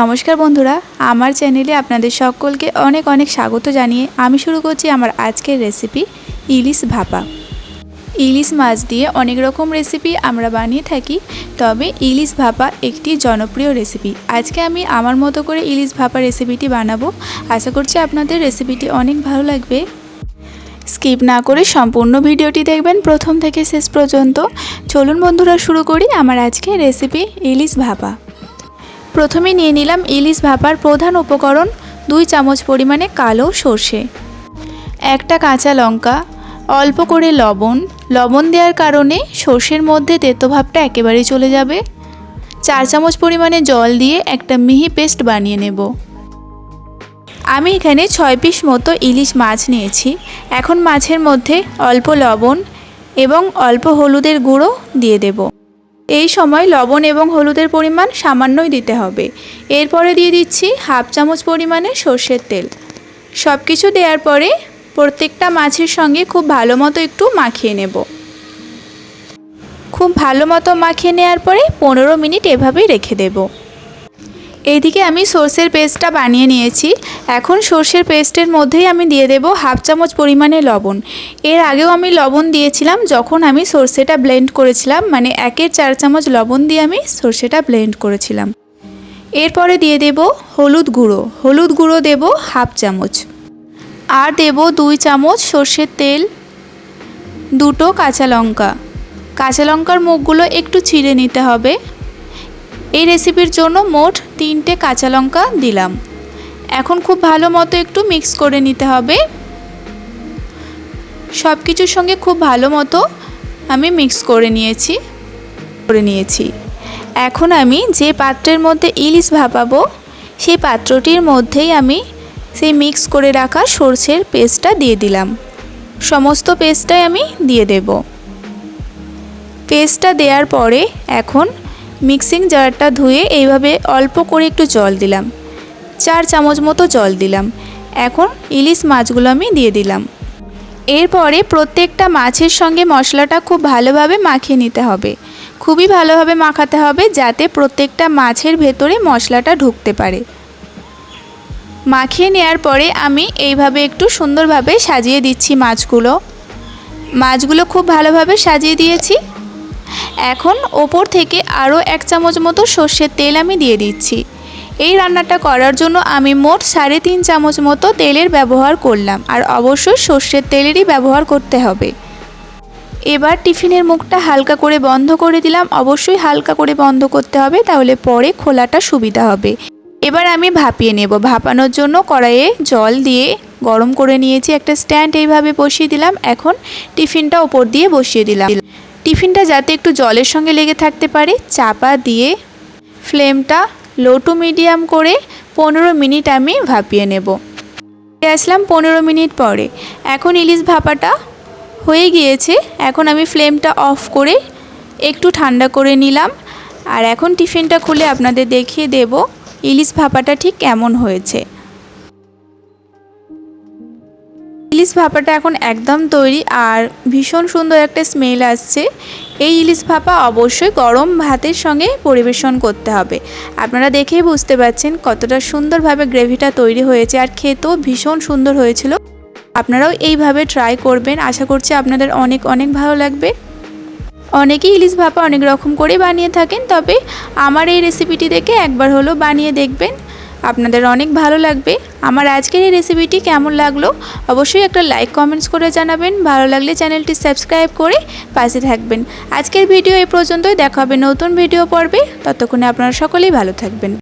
নমস্কার বন্ধুরা, আমার চ্যানেলে আপনাদের সকলকে অনেক অনেক স্বাগত জানিয়ে আমি শুরু করছি আমার আজকের রেসিপি ইলিশ ভাপা। ইলিশ মাছ দিয়ে অনেক রকম রেসিপি আমরা বানিয়ে থাকি, তবে ইলিশ ভাপা একটি জনপ্রিয় রেসিপি। আজকে আমি আমার মতো করে ইলিশ ভাপা রেসিপিটি বানাবো। আশা করছি আপনাদের রেসিপিটি অনেক ভালো লাগবে। স্কিপ না করে সম্পূর্ণ ভিডিওটি দেখবেন প্রথম থেকে শেষ পর্যন্ত। চলুন বন্ধুরা, শুরু করি আমার আজকে রেসিপি ইলিশ ভাপা। প্রথমে নিয়ে নিলাম ইলিশ ভাপার প্রধান উপকরণ, দুই চামচ পরিমাণে কালো সর্ষে, একটা কাঁচা লঙ্কা, অল্প করে লবণ। লবণ দেওয়ার কারণে সর্ষের মধ্যে তেতো ভাবটা একেবারে চলে যাবে। চার চামচ পরিমাণে জল দিয়ে একটা মিহি পেস্ট বানিয়ে নেব। আমি এখানে ছয় পিস মতো ইলিশ মাছ নিয়েছি। এখন মাছের মধ্যে অল্প লবণ এবং অল্প হলুদের গুঁড়ো দিয়ে দেব। এই সময় লবণ এবং হলুদের পরিমাণ সামান্যই দিতে হবে। এরপরে দিয়ে দিচ্ছি হাফ চামচ পরিমাণে সর্ষের তেল। সব কিছু দেওয়ার পরে প্রত্যেকটা মাছের সঙ্গে খুব ভালো মতো একটু মাখিয়ে নেব। খুব ভালো মতো মাখিয়ে নেওয়ার পরে পনেরো মিনিট এভাবেই রেখে দেব। এইদিকে আমি সর্ষের পেস্টটা বানিয়ে নিয়েছি। এখন সর্ষের পেস্টের মধ্যেই আমি দিয়ে দেব হাফ চামচ পরিমাণে লবণ। এর আগেও আমি লবণ দিয়েছিলাম, যখন আমি সর্ষেটা ব্লেন্ড করেছিলাম মানে একের চার চামচ লবণ দিয়ে আমি সর্ষেটা ব্লেন্ড করেছিলাম। এরপরে দিয়ে দেব হলুদ গুঁড়ো। হলুদ গুঁড়ো দেব হাফ চামচ। আর দেব দুই চামচ সর্ষের তেল, দুটো কাঁচা লঙ্কা। কাঁচা লঙ্কার মুখগুলো একটু ছিঁড়ে নিতে হবে। এই রেসিপির জন্য মোট তিনটে কাঁচা লঙ্কা দিলাম। এখন খুব ভালো মতো একটু মিক্স করে নিতে হবে। সব কিছুর সঙ্গে খুব ভালো মতো আমি মিক্স করে নিয়েছি। করে নিয়েছি। এখন আমি যে পাত্রের মধ্যে ইলিশ ভাপাবো, সেই পাত্রটির মধ্যেই আমি সেই মিক্স করে রাখা সর্ষের পেস্টটা দিয়ে দিলাম। সমস্ত পেস্টটাই আমি দিয়ে দেব। পেস্টটা দেওয়ার পরে এখন মিক্সিং জারটা ধুয়ে এইভাবে অল্প করে একটু জল দিলাম। চার চামচ মতো জল দিলাম। এখন ইলিশ মাছগুলো আমি দিয়ে দিলাম। এরপরে প্রত্যেকটা মাছের সঙ্গে মশলাটা খুব ভালোভাবে মাখিয়ে নিতে হবে। খুবই ভালোভাবে মাখাতে হবে যাতে প্রত্যেকটা মাছের ভেতরে মশলাটা ঢুকতে পারে। মাখিয়ে নেওয়ার পরে আমি এইভাবে একটু সুন্দরভাবে সাজিয়ে দিচ্ছি মাছগুলো। মাছগুলো খুব ভালোভাবে সাজিয়ে দিয়েছি। এখন ওপর থেকে আরও এক চামচ মতো সর্ষের তেল আমি দিয়ে দিচ্ছি। এই রান্নাটা করার জন্য আমি মোট সাড়ে তিন চামচ মতো তেলের ব্যবহার করলাম আর অবশ্যই সর্ষের তেলেরই ব্যবহার করতে হবে। এবার টিফিনের মুখটা হালকা করে বন্ধ করে দিলাম। অবশ্যই হালকা করে বন্ধ করতে হবে, তাহলে পরে খোলাটা সুবিধা হবে। এবার আমি ভাপিয়ে নেব। ভাপানোর জন্য কড়াইয়ে জল দিয়ে গরম করে নিয়েছি। একটা স্ট্যান্ড এইভাবে বসিয়ে দিলাম। এখন টিফিনটা ওপর দিয়ে বসিয়ে দিলাম। টিফিনটা যাতে একটু জলের সঙ্গে লেগে থাকতে পারে, চাপা দিয়ে ফ্লেমটা লো টু মিডিয়াম করে পনেরো মিনিট আমি ভাপিয়ে নেব। আসলাম পনেরো মিনিট পরে। এখন ইলিশ ভাপাটা হয়ে গিয়েছে, এখন আমি ফ্লেমটা অফ করে একটু ঠান্ডা করে নিলাম। আর এখন টিফিনটা খুলে আপনাদের দেখিয়ে দেব ইলিশ ভাপাটা ঠিক কেমন হয়েছে। ইলিশ ভাপাটা এখন একদম তৈরি আর ভীষণ সুন্দর একটা স্মেল আসছে। এই ইলিশ ভাপা অবশ্যই গরম ভাতের সঙ্গে পরিবেশন করতে হবে। আপনারা দেখেই বুঝতে পারছেন কতটা সুন্দরভাবে গ্রেভিটা তৈরি হয়েছে আর খেতেও ভীষণ সুন্দর হয়েছিল। আপনারাও এইভাবে ট্রাই করবেন। আশা করছি আপনাদের অনেক অনেক ভালো লাগবে। অনেকেই ইলিশ ভাপা অনেক রকম করে বানিয়ে থাকেন, তবে আমার এই রেসিপিটি দেখে একবার হলো বানিয়ে দেখবেন। আপনাদের অনেক ভালো লাগবে। আমার আজকের এই রেসিপিটি কেমন লাগল? অবশ্যই একটা লাইক কমেন্টস করে জানাবেন। ভালো লাগলে চ্যানেলটি সাবস্ক্রাইব করে পাশে থাকবেন। আজকের ভিডিও এই পর্যন্তই। দেখা হবে নতুন ভিডিও পর্বে। ততক্ষণে আপনারা সকলেই ভালো থাকবেন।